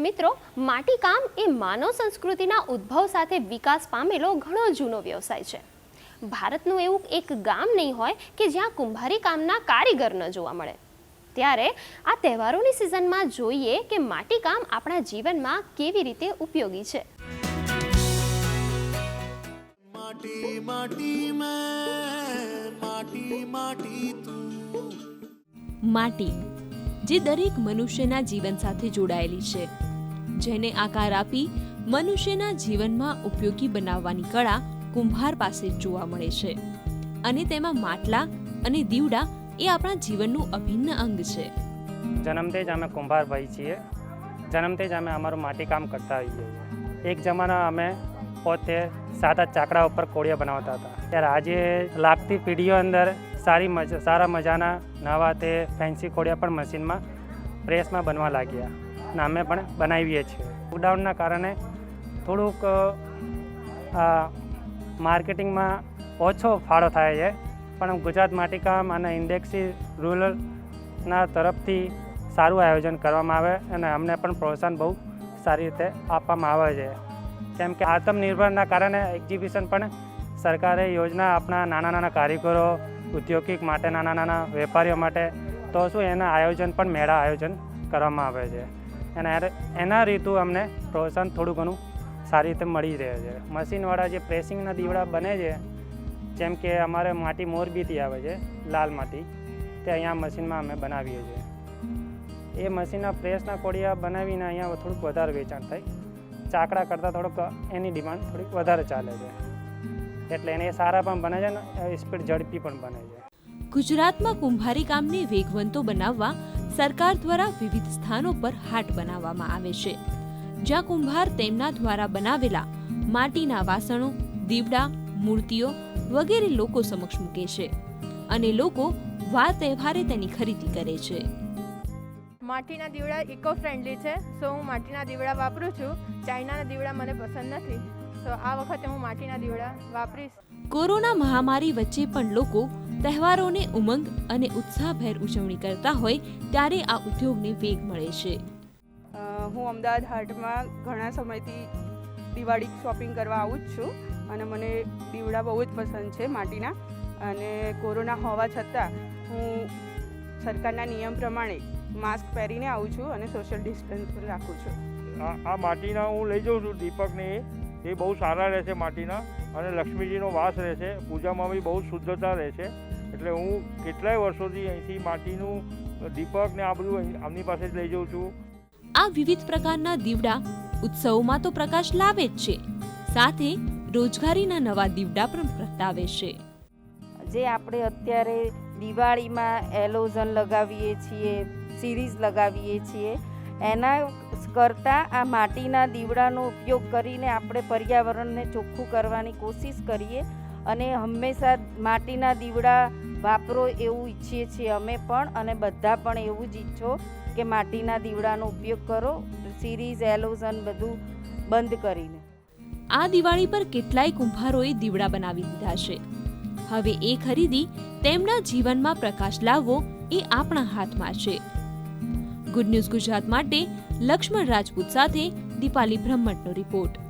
મિત્રો માટીકામ એ માનવ સંસ્કૃતિના ઉદ્ભવ સાથે વિકાસ પામેલો ઘણો જૂનો વ્યવસાય છે. ભારતનું એવું એક ગામ નહીં હોય કે જ્યાં કુંભારી કામના કારીગર ન જોવા મળે. ત્યારે આ તહેવારોની સિઝનમાં જોઈએ કે માટીકામ આપણા જીવનમાં કેવી રીતે ઉપયોગી છે. માટી માટી જે દરેક મનુષ્યના જીવન સાથે જોડાયેલી છે. જેને આકાર આપી મનુષ્યના જીવનમાં ઉપયોગી બનાવવાની કળા કુંભાર પાસે જોવા મળે છે. અને તેમાં માટલા અને દીવડા એ આપણા જીવનનું અભિન્ન અંગ છે. જન્મથી જ અમે કુંભાર ભાઈ છીએ. જન્મથી જ અમે અમારું માટીકામ કરતા આવીએ એક જમાના અમે પોતે સાદા ચાકડા ઉપર કોળિયા બનાવતા હતા. ત્યારે આજે લાગતી પેઢીઓ અંદર સારી મજા, સારા મજાના નવા તે ફેન્સી કોળિયા પણ મશીનમાં પ્રેસમાં બનવા લાગ્યા. અને અમે પણ બનાવીએ છીએ. લોકડાઉનના કારણે થોડુંક માર્કેટિંગમાં ઓછો ફાળો થાય છે. પણ ગુજરાત માટીકામ અને ઇન્ડેક્સી રૂરલના તરફથી સારું આયોજન કરવામાં આવે અને અમને પણ પ્રોત્સાહન બહુ સારી રીતે આપવામાં આવે છે. કેમ કે આત્મનિર્ભરના કારણે એક્ઝિબિશન પણ સરકારે યોજના આપણા નાના નાના કારીગરો, ઉદ્યોગિક માટે નાના નાના વેપારીઓ માટે, તો શું એના આયોજન પણ મેળા આયોજન કરવામાં આવે છે. અને એના- રીતુ અમને પ્રોત્સાહન થોડું ઘણું સારી રીતે મળી રહે છે. મશીનવાળા જે પ્રેસિંગના દીવડા બને છે, જેમ કે અમારે માટી મોરબીથી આવે છે, લાલ માટી, તે અહીંયા મશીનમાં અમે બનાવીએ છીએ. એ મશીનના પ્રેસના કોડિયા બનાવીને અહીંયા થોડુંક વધારે વેચાણ થાય. ચાકડા કરતાં થોડુંક એની ડિમાન્ડ થોડીક વધારે ચાલે છે. એટલે એને સારા પણ બને છે ને સ્પીડ ઝડપી પણ બને છે. ગુજરાતમાં કુંભારી કામને વેગવંતો બનાવવા સરકાર દ્વારા વિવિધ સ્થાનો પર હાટ બનાવવામાં આવે છે. જ્યાં કુંભાર તેમના દ્વારા બનાવેલા માટીના વાસણો, દીવડા, મૂર્તિઓ વગેરે લોકો સમક્ષ મૂકે છે અને લોકો વાર તહેવારે તેની ખરીદી કરે છે. માટીના દીવડા ઇકો ફ્રેન્ડલી છે સો હું માટીના દીવડા વાપરું છું. ચાઇનાના દીવડા મને પસંદ નથી સો આ વખતે હું માટીના દીવડા વાપરીશ. કોરોના મહામારી વચ્ચે પણ લોકો તહેવારોને ઉમંગ અને ઉત્સાહભેર ઉજવણી કરતા હોય ત્યારે આ ઉદ્યોગને વેગ મળે છે. હું અમદાવાદ હાટમાં ઘણા સમયથી દિવાળી શોપિંગ કરવા આવું જ છું અને મને દીવડા બહુ જ પસંદ છે માટીના અને કોરોના હોવા છતાં હું સરકારના નિયમ પ્રમાણે માસ્ક પહેરીને આવું છું અને સોશિયલ ડિસ્ટન્સ પણ રાખું છું. આ માટીના હું લઈ જાઉં છું દીપકને એ. એ બહુ સારા રહેશે માટીના. અને લક્ષ્મીજીનો વાસ રહેશે પૂજામાં બી બહુ શુદ્ધતા રહેશે એટલે હું કેટલાય વર્ષોથી અહીંથી માટીનું દીપક ને આ બધું અહીં- આમની પાસે જ લઈ જાઉં છું. આ વિવિધ પ્રકારના દીવડા ઉત્સવોમાં તો પ્રકાશ લાવે જ છે. સાથે રોજગારીના નવા દીવડા પણ પ્રગટાવે છે. જે આપણે અત્યારે દિવાળીમાં એલોઝન લગાવીએ છીએ સિરીઝ લગાવીએ છીએ એના કરતાં આ માટીના દીવડાનો ઉપયોગ કરીને આપણે પર્યાવરણને ચોખ્ખું કરવાની કોશિશ કરીએ અને હંમેશા માટીના દીવડા વાપરો એવું ઈચ્છીએ છીએ અમે પણ અને બધા પણ એવું જ ઈચ્છો કે માટીના દીવડાનો ઉપયોગ કરો, સિરીઝ એલોઝન બધું બંધ કરીને. આ દિવાળી પર કેટલાય કુંભારોએ દીવડા બનાવી દીધા છે. હવે એ ખરીદી તેમના જીવનમાં પ્રકાશ લાવવો એ આપણા હાથમાં છે. ગુડ ન્યૂઝ ગુજરાત માટે લક્ષ્મણ રાજપૂત સાથે દીપાલી બ્રહ્મટનો રિપોર્ટ